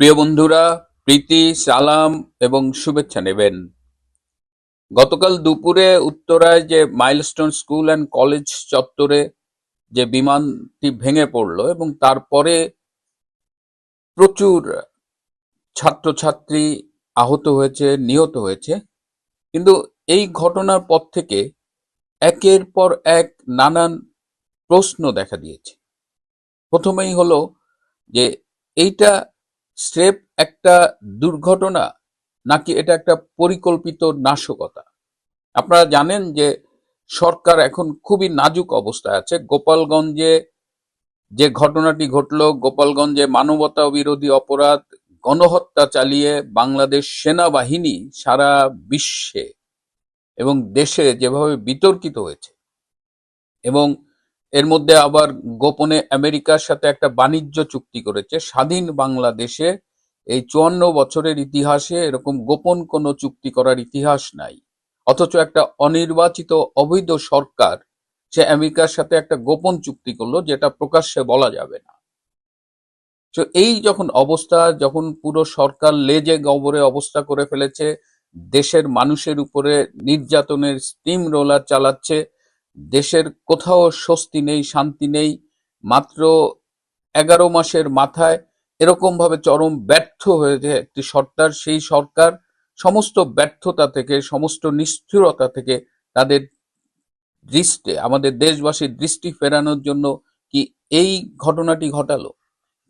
প্রিয় বন্ধুরা, প্রীতি, সালাম এবং শুভেচ্ছা নেবেন। গতকাল দুপুরে উত্তরায় যে মাইলস্টোন স্কুল অ্যান্ড কলেজ চত্বরে যে বিমানটি ভেঙে পড়ল এবং তারপরে প্রচুর ছাত্রছাত্রী আহত হয়েছে, নিহত হয়েছে, কিন্তু এই ঘটনার পর থেকে একের পর এক নানান প্রশ্ন দেখা দিয়েছে। প্রথমেই হলো যে, এইটা স্রেফ একটা দুর্ঘটনা নাকি এটা একটা পরিকল্পিত নাশকতা? আপনারা জানেন যে সরকার এখন খুবই নাজুক অবস্থায় আছে। গোপালগঞ্জে যে ঘটনাটি ঘটলো, গোপালগঞ্জে মানবতা বিরোধী অপরাধ, গণহত্যা চালিয়ে বাংলাদেশ সেনাবাহিনী সারা বিশ্বে এবং দেশে যেভাবে বিতর্কিত হয়েছে এবং এর মধ্যে আবার গোপনে আমেরিকার সাথে একটা বাণিজ্য চুক্তি করেছে। স্বাধীন বাংলাদেশে এই চুয়ান্ন বছরের ইতিহাসে এরকম গোপন কোনো চুক্তি করার ইতিহাস নাই। অথচ একটা অনির্বাচিত অবৈধ সরকার, সে আমেরিকার সাথে একটা গোপন চুক্তি করল যেটা প্রকাশ্যে বলা যাবে না। তো এই যখন অবস্থা, যখন পুরো সরকার লেজে গবরে অবস্থা করে ফেলেছে, দেশের মানুষের উপরে নির্যাতনের স্টিম রোলার চালাচ্ছে দেশের কোথাও স্বস্তি নেই, শান্তি নেই, মাত্র এগারো মাসের মাথায় এরকম ভাবে চরম ব্যর্থ হয়েছে একটি সরকার, সেই সরকার সমস্ত ব্যর্থতা থেকে, সমস্ত নিষ্ঠুরতা থেকে তাদের দৃষ্টে, আমাদের দেশবাসীর দৃষ্টি ফেরানোর জন্য কি এই ঘটনাটি ঘটালো?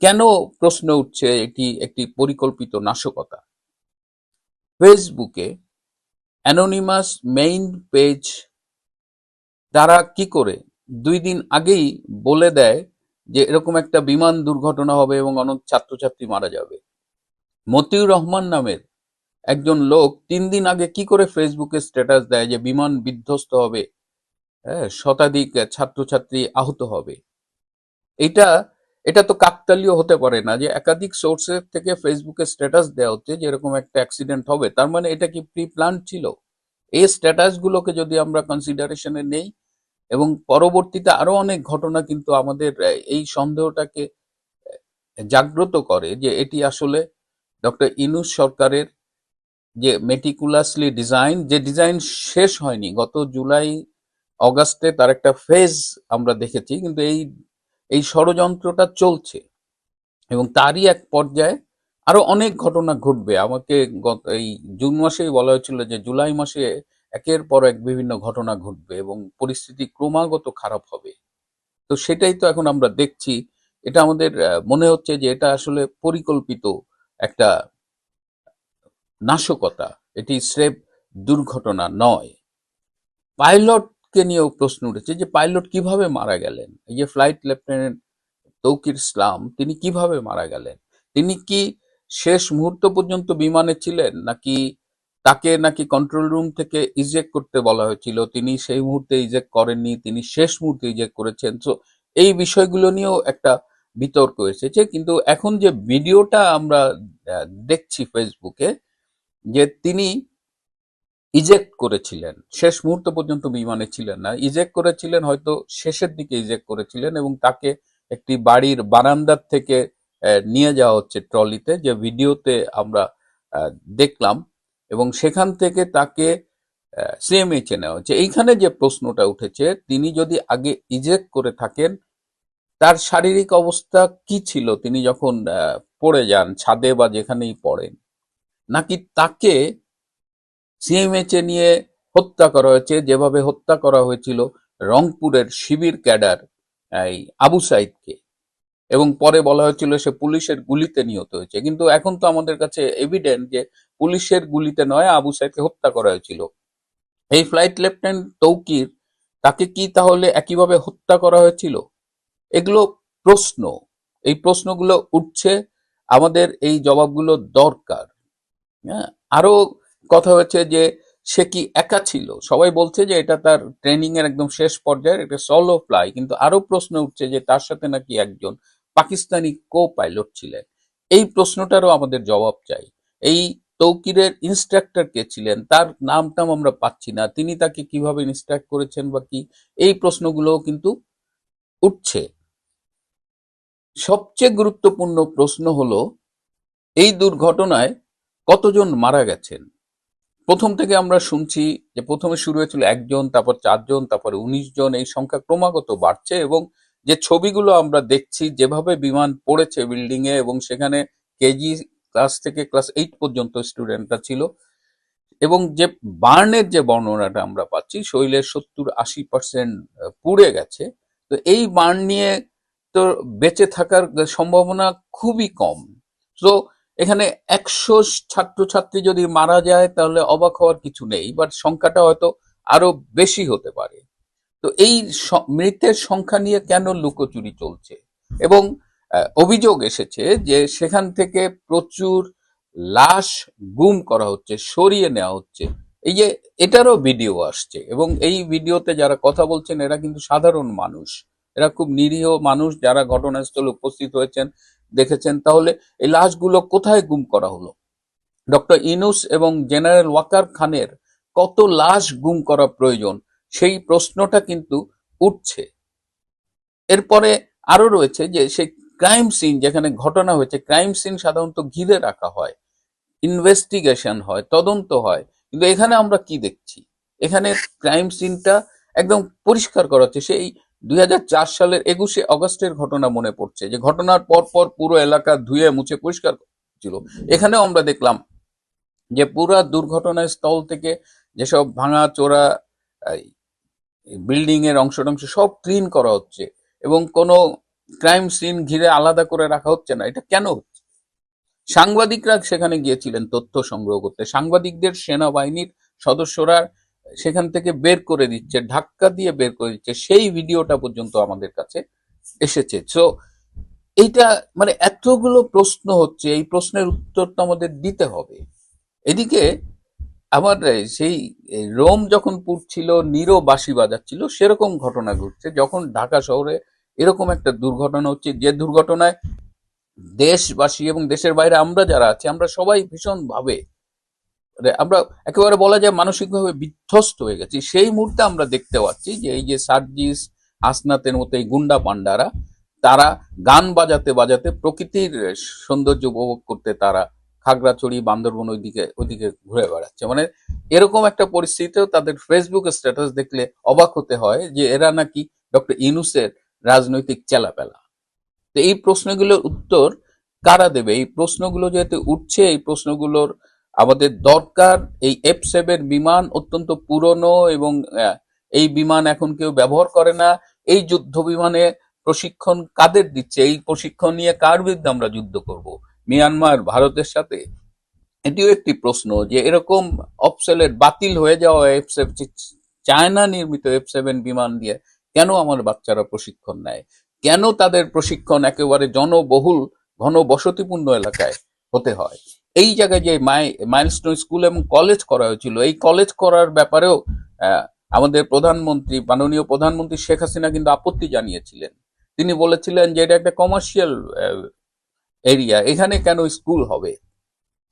কেন প্রশ্ন উঠছে এটি একটি পরিকল্পিত নাশকতা? ফেসবুকে অ্যানোনিমাস মেইন পেজ তারা কি করে? দুই দিন আগেই বলে দেয় যে এরকম একটা বিমান দুর্ঘটনা হবে এবং অনেক ছাত্রছাত্রী মারা যাবে। মতিউর রহমান নামের একজন লোক তিন দিন আগে কি করে ফেসবুকে স্ট্যাটাস দেয় যে বিমান বিধ্বস্ত হবে হ্যাঁ শতাধিক ছাত্রছাত্রী আহত হবে? এটা এটা তো কাকতালীয় হতে পারে না যে একাধিক সোর্সের থেকে ফেসবুকে স্ট্যাটাস দেওয়া হচ্ছে যে এরকম একটা অ্যাক্সিডেন্ট হবে। তার মানে এটা কি প্রি প্ল্যান ছিল? এই স্ট্যাটাসগুলোকে যদি আমরা কনসিডারেশনে নেই এবং পরবর্তীতে আরও অনেক ঘটনা কিন্তু আমাদের এই সন্দেহটাকে জাগ্রত করে যে এটি আসলে ডক্টর ইনুস সরকারের যে মেটিকুলাসলি ডিজাইন যে ডিজাইন শেষ হয়নি, গত জুলাই, অগাস্টে তার একটা ফেজ আমরা দেখেছি, কিন্তু এই এই ষড়যন্ত্রটা চলছে। এবং তারই এক পর্যায়ে আরও অনেক ঘটনা ঘটবে। আমাকে গত- এই জুন মাসেই বলা হয়েছিল যে জুলাই মাসে একের পর এক বিভিন্ন ঘটনা ঘটবে এবং পরিস্থিতি ক্রমাগত খারাপ হবে। তো সেটাই তো এখন আমরা দেখছি। এটা আমাদের মনে হচ্ছে যে এটা আসলে পরিকল্পিত একটা নাশকতা। এটি স্রেফ দুর্ঘটনা নয়। পাইলটকে নিয়েও প্রশ্ন উঠেছে যে পাইলট কীভাবে মারা গেলেন? এই যে ফ্লাইট লেফটেন্যান্ট তৌকির ইসলাম, তিনি কীভাবে মারা গেলেন? তিনি কি শেষ মুহূর্ত পর্যন্ত বিমানে ছিলেন নাকি তাকে নাকি কন্ট্রোল রুম থেকে ইজেক্ট করতে বলা হয়েছিল, তিনি সেই মুহূর্তে ইজেক্ট করেননি, তিনি শেষ মুহূর্তে ইজেক্ট করেছেন। তো এই বিষয়গুলো নিয়েও একটা বিতর্ক এসেছে। কিন্তু এখন যে ভিডিওটা আমরা দেখছি ফেসবুকে যে তিনি ইজেক্ট করেছিলেন, শেষ মুহূর্ত পর্যন্ত বিমানে ছিলেন না ইজেক্ট করেছিলেন, হয়তো শেষের দিকে ইজেক্ট করেছিলেন এবং তাকে একটি বাড়ির বারান্দার থেকে নিয়ে যাওয়া হচ্ছে ট্রলিতে, যে ভিডিওতে আমরা দেখলাম। এবং সেখান থেকে তাকে সিএমএইচে নেওয়া হচ্ছে এইখানে যে প্রশ্নটা উঠেছে, তিনি যদি আগে ইজেক্ট করে থাকেন, তার শারীরিক অবস্থা কি ছিল? তিনি যখন পড়ে যান, ছাদে বা যেখানেই পড়েন, নাকি তাকে সিএমএইচে নিয়ে হত্যা করা হয়েছে? যেভাবে হত্যা করা হয়েছিল রংপুরের শিবির ক্যাডার, এই আবু সাইদকে। এবং পরে বলা হয়েছিল সে পুলিশের গুলিতে নিহত হয়েছে। কিন্তু এখন তো আমাদের কাছে এভিডেন্ট যে পুলিশের গুলিতে নয়, আবু সাইদকে হত্যা করা হয়েছিল। এই ফ্লাইট লেফটেন্যান্ট তৌকির তাকে কি তাহলে একইভাবে হত্যা করা হয়েছিল? এগুলো প্রশ্ন। এই প্রশ্নগুলো উঠছে, আমাদের এই জবাবগুলো দরকার। হ্যাঁ আরও কথা হয়েছে যে সে কি একা ছিল? সবাই বলছে যে এটা তার ট্রেনিং এর একদম শেষ পর্যায়ের একটা সলো ফ্লাই কিন্তু আরও প্রশ্ন উঠছে যে তার সাথে নাকি একজন পাকিস্তানি কো পাইলট ছিলেন। এই প্রশ্নটারও আমাদের জবাব চাই। এই তৌকিরের ইনস্ট্রাক্টর কে ছিলেন, তার নাম টাম আমরা পাচ্ছি না। তিনি তাকে কীভাবে ইনস্ট্রাক্ট করেছেন বা কি, এই প্রশ্নগুলোও কিন্তু উঠছে। সবচেয়ে গুরুত্বপূর্ণ প্রশ্ন হলো, এই দুর্ঘটনায় কতজন মারা গেছেন? প্রথম থেকে আমরা শুনছি যে প্রথমে শুরু হয়েছিল একজন, তারপর চারজন, তারপরে উনিশ জন, এই সংখ্যা ক্রমাগত বাড়ছে এবং যে ছবিগুলো আমরা দেখছি, যেভাবে বিমান পড়েছে বিল্ডিং এ এবং সেখানে কেজি ক্লাস থেকে ক্লাস এইট পর্যন্ত স্টুডেন্টরা ছিল। এবং যে বার্নের যে বর্ণনাটা আমরা পাচ্ছি শরীরের সত্তর আশি পার্সেন্ট পুড়ে গেছে। তো এই বার্ন নিয়ে তো বেঁচে থাকার সম্ভাবনা খুবই কম। তো এখানে একশো ছাত্রছাত্রী যদি মারা যায়, তাহলে অবাক হওয়ার কিছু নেই বাট সংখ্যাটা হয়তো আরও বেশি হতে পারে। তো এই মৃতের সংখ্যা নিয়ে কেন লুকোচুরি চলছে? এবং অভিযোগ এসেছে যে সেখান থেকে প্রচুর লাশ গুম করা হচ্ছে, সরিয়ে নেওয়া হচ্ছে। এই যে এটারও ভিডিও আসছে এবং এই ভিডিওতে যারা কথা বলছেন, এরা কিন্তু সাধারণ মানুষ। এরা খুব নিরীহ মানুষ যারা ঘটনাস্থলে উপস্থিত হয়েছেন, দেখেছেন। তাহলে এই লাশগুলো কোথায় গুম করা হলো? ডক্টর ইনুস এবং জেনারেল ওয়াকার খানের কত লাশ গুম করা প্রয়োজন? সেই প্রশ্নটা কিন্তু উঠছে। এরপরে আরও রয়েছে যে সেই ক্রাইম সিন যেখানে ঘটনা হয়েছে, ক্রাইম সিন সাধারণত ঘিরে রাখা হয় ইনভেস্টিগেশন হয়, তদন্ত হয়। কিন্তু এখানে আমরা কি দেখছি? এখানে ক্রাইম সিনটা একদম পরিষ্কার করা হচ্ছে। সেই দুই হাজার চার সালের একুশে অগস্টের ঘটনা মনে পড়ছে। যে ঘটনার পর পর পুরো এলাকা ধুয়ে মুছে পরিষ্কার ছিল। এখানেও আমরা দেখলাম যে পুরা দুর্ঘটনার স্থল থেকে যেসব ভাঙা চোরা বিল্ডিং এর অংশ টংশ সব ক্লিন করা হচ্ছে। এবং কোনো ক্রাইম সিন ঘিরে আলাদা করে রাখা হচ্ছে না। এটা কেন হচ্ছে? সাংবাদিকরা সেখানে গিয়েছিলেন তথ্য সংগ্রহ করতে। সাংবাদিকদের সেনাবাহিনীর সদস্যরা সেখান থেকে বের করে দিচ্ছে, ধাক্কা দিয়ে বের করে দিচ্ছে। সেই ভিডিওটা পর্যন্ত আমাদের কাছে এসেছে। সো এইটা মানে এতগুলো প্রশ্ন হচ্ছে, এই প্রশ্নের উত্তর তো আমাদের দিতে হবে। এদিকে আমার সেই রোম যখন পুড়ছিল, নিরো বাসি বাজাচ্ছিল, সেরকম ঘটনা ঘটছে। যখন ঢাকা শহরে এরকম একটা দুর্ঘটনা হচ্ছে। যে দুর্ঘটনায় দেশবাসী এবং দেশের বাইরে আমরা যারা আছি, আমরা সবাই ভীষণ ভাবে মানে আমরা একেবারে বলা যায় মানসিকভাবে বিধ্বস্ত হয়ে গেছি। সেই মুহূর্তে আমরা দেখতে পাচ্ছি যে এই যে সার্জিস আসনাতের মতো এই গুন্ডা পান্ডারা তারা গান বাজাতে বাজাতে প্রকৃতির সৌন্দর্য উপভোগ করতে তারা খাগড়াছড়ি, বান্দরবন ওইদিকে ওইদিকে ঘুরে বেড়াচ্ছে। মানে এরকম একটা পরিস্থিতিতেও তাদের ফেসবুক স্ট্যাটাস দেখলে অবাক হতে হয় যে এরা নাকি ডক্টর ইনুসের রাজনৈতিক চেলাপেলা। তো এই প্রশ্নগুলোর উত্তর কারা দেবে? এই প্রশ্নগুলো যেহেতু উঠছে, এই প্রশ্নগুলোর আমাদের দরকার। এই এফ সেভের বিমান অত্যন্ত পুরনো এবং এই বিমান এখন কেউ ব্যবহার করে না। এই যুদ্ধ বিমানে প্রশিক্ষণ কাদের দিচ্ছে? এই প্রশিক্ষণ নিয়ে কার বিরুদ্ধে আমরা যুদ্ধ করব? মিয়ানমার, ভারতের সাথে? এটিও একটি প্রশ্ন যে এরকম অপসেলের বাতিল হয়ে যাওয়া এফ চায়না নির্মিত এফ সেভেন বিমান দিয়ে কেন আমার বাচ্চারা প্রশিক্ষণ নেয়? কেন তাদের প্রশিক্ষণ একেবারে জনবহুল ঘন বসতিপূর্ণ এলাকায় হতে হয়? এই জায়গায় যে মাই, মাইলস্টোন স্কুল এবং কলেজ করা হয়েছিল, এই কলেজ করার ব্যাপারেও আমাদের প্রধানমন্ত্রী, মাননীয় প্রধানমন্ত্রী শেখ হাসিনা কিন্তু আপত্তি জানিয়েছিলেন। তিনি বলেছিলেন যে এটা একটা কমার্শিয়াল এরিয়া এখানে কেন স্কুল হবে?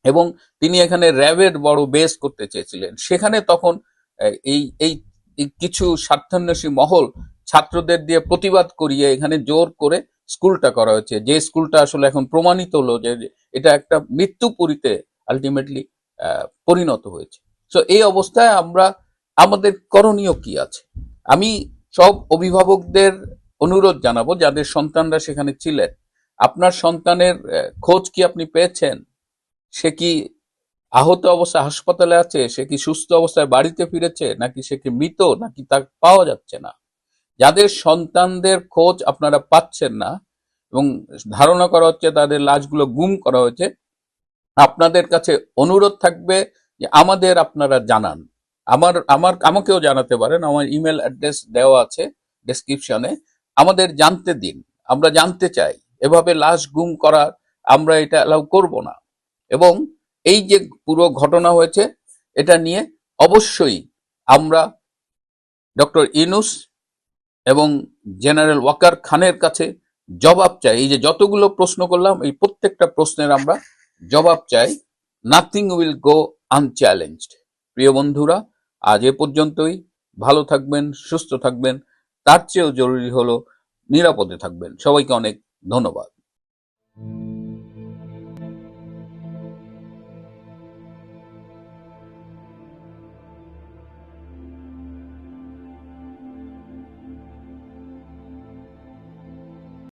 এবং তিনি এখানে র্যাবের বড় বেস করতে চেয়েছিলেন। সেখানে তখন এই এই কিছু স্বার্থান্বেষী মহল ছাত্রদের দিয়ে প্রতিবাদ করিয়ে এখানে জোর করে স্কুলটা করা হয়েছে। যে স্কুলটা আসলে এখন প্রমাণিত হলো যে এটা একটা মৃত্যুপুরীতে আলটিমেটলি পরিণত হয়েছে। সো এই অবস্থায় আমরা, আমাদের করণীয় কি আছে? আমি সব অভিভাবকদের অনুরোধ জানাব, যাদের সন্তানরা সেখানে ছিলেন। আপনার সন্তানের খোঁজ কি আপনি পেয়েছেন? সে কি আহত অবস্থায় হাসপাতালে আছে, সে কি সুস্থ অবস্থায় বাড়িতে ফিরেছে, নাকি সে কি মৃত, নাকি তা পাওয়া যাচ্ছে না? যাদের সন্তানদের খোঁজ আপনারা পাচ্ছেন না এবং ধারণা করা হচ্ছে তাদের লাশগুলো গুম করা হয়েছে, আপনাদের কাছে অনুরোধ থাকবে যে আমাদের আপনারা জানান। আমার আমার, আমাকেও জানাতে পারেন, আমার ইমেল অ্যাড্রেস দেওয়া আছে ডেসক্রিপশনে। আমাদের জানতে দিন, আমরা জানতে চাই, এভাবে লাশ গুম করার আমরা এটা অ্যালাউ করব না। এবং এই যে পুরো ঘটনা হয়েছে, এটা নিয়ে অবশ্যই আমরা ডক্টর ইনুস এবং জেনারেল ওয়াকার খানের কাছে জবাব চাই। এই যে যতগুলো প্রশ্ন করলাম, এই প্রত্যেকটা প্রশ্নের আমরা জবাব চাই। নাথিং উইল গো আনচ্যালেঞ্জড প্রিয় বন্ধুরা, আজ এ পর্যন্তই। ভালো থাকবেন, সুস্থ থাকবেন। তার চেয়েও জরুরি হলো নিরাপদে থাকবেন। সবাইকে অনেক ধন্যবাদ।